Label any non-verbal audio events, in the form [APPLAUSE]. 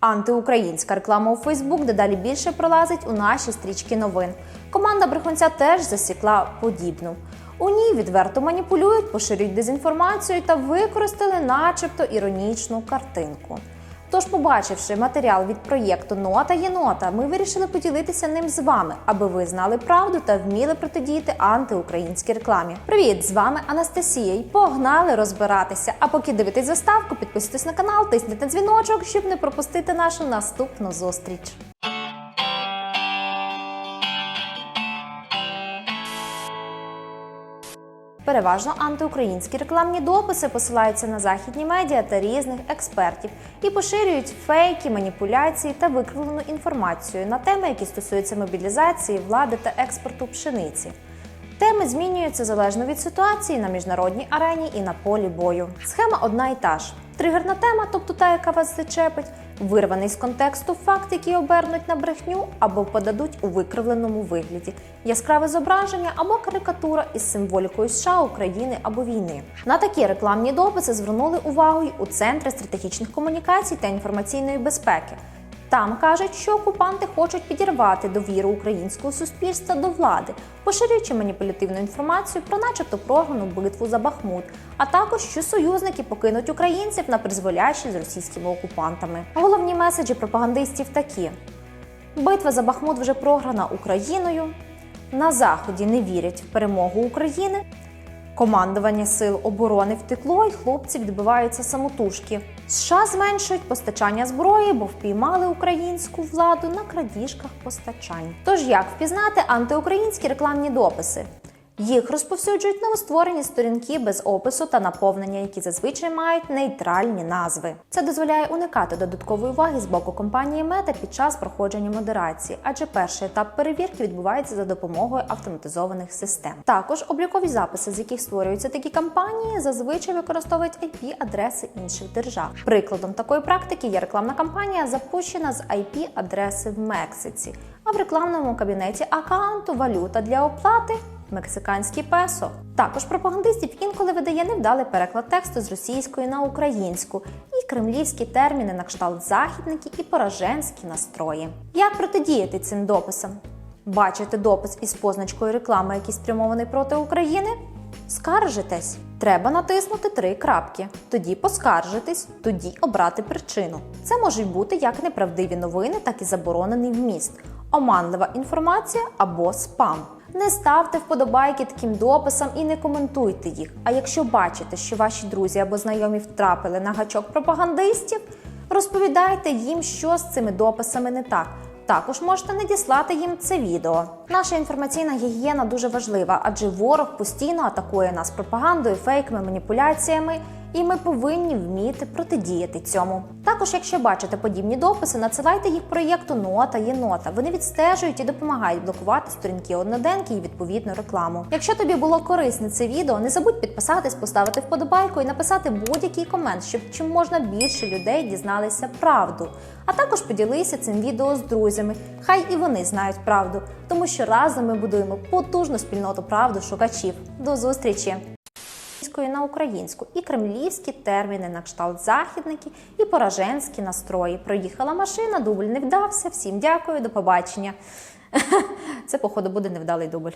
Антиукраїнська реклама у Фейсбук дедалі більше пролазить у наші стрічки новин. Команда брехунця теж засікла подібну. У ній відверто маніпулюють, поширюють дезінформацію та використали, начебто, іронічну картинку. Тож, побачивши матеріал від проєкту Нота єнота, ми вирішили поділитися ним з вами, аби ви знали правду та вміли протидіяти антиукраїнській рекламі. Привіт, з вами Анастасія. І погнали розбиратися. А поки дивитесь заставку, підписуйтесь на канал, тисніть на дзвіночок, щоб не пропустити нашу наступну зустріч. Переважно антиукраїнські рекламні дописи посилаються на західні медіа та різних експертів і поширюють фейки, маніпуляції та викривлену інформацію на теми, які стосуються мобілізації, влади та експорту пшениці. Теми змінюються залежно від ситуації на міжнародній арені і на полі бою. Схема одна і та ж. Тригерна тема, тобто та, яка вас зачепить, вирваний з контексту факт, який обернуть на брехню або подадуть у викривленому вигляді, яскраве зображення або карикатура із символікою США, України або війни. На такі рекламні дописи звернули увагу й у центри стратегічних комунікацій та інформаційної безпеки. Там кажуть, що окупанти хочуть підірвати довіру українського суспільства до влади, поширюючи маніпулятивну інформацію про, начебто, програну битву за Бахмут, а також що союзники покинуть українців на призволящі з російськими окупантами. Головні меседжі пропагандистів такі: битва за Бахмут вже програна Україною. На заході не вірять в перемогу України. Командування сил оборони втекло, і хлопці відбиваються самотужки. США зменшують постачання зброї, бо впіймали українську владу на крадіжках постачань. Тож як впізнати антиукраїнські рекламні дописи? Їх розповсюджують новостворені сторінки без опису та наповнення, які зазвичай мають нейтральні назви. Це дозволяє уникати додаткової уваги з боку компанії Мета під час проходження модерації, адже перший етап перевірки відбувається за допомогою автоматизованих систем. Також облікові записи, з яких створюються такі кампанії, зазвичай використовують IP-адреси інших держав. Прикладом такої практики є рекламна кампанія, запущена з IP-адреси в Мексиці, а в рекламному кабінеті аккаунту валюта для оплати мексиканський песо. Також пропагандистів інколи видає невдалий переклад тексту з російської на українську і кремлівські терміни на кшталт західники і пораженські настрої. Як протидіяти цим дописам? Бачите допис із позначкою реклами, який спрямований проти України? Скаржитесь. Треба натиснути три крапки. Тоді поскаржитись, тоді обрати причину. Це можуть бути як неправдиві новини, так і заборонений вміст, оманлива інформація або спам. Не ставте вподобайки таким дописам і не коментуйте їх. А якщо бачите, що ваші друзі або знайомі втрапили на гачок пропагандистів, розповідайте їм, що з цими дописами не так. Також можете надіслати їм це відео. Наша інформаційна гігієна дуже важлива, адже ворог постійно атакує нас пропагандою, фейками, маніпуляціями, і ми повинні вміти протидіяти цьому. Також, якщо бачите подібні дописи, надсилайте їх проєкту Нота Єнота. Вони відстежують і допомагають блокувати сторінки одноденки і відповідну рекламу. Якщо тобі було корисне це відео, не забудь підписатись, поставити вподобайку і написати будь-який комент, щоб чим можна більше людей дізналися правду. А також поділися цим відео з друзями. Хай і вони знають правду, тому що разом ми будуємо потужну спільноту правду шукачів. До зустрічі! Російської на українську і кремлівські терміни на кшталт західники і пораженські настрої. Проїхала машина, дубль не вдався. Всім дякую, до побачення. [LAUGHS] Це, походу, буде невдалий дубль.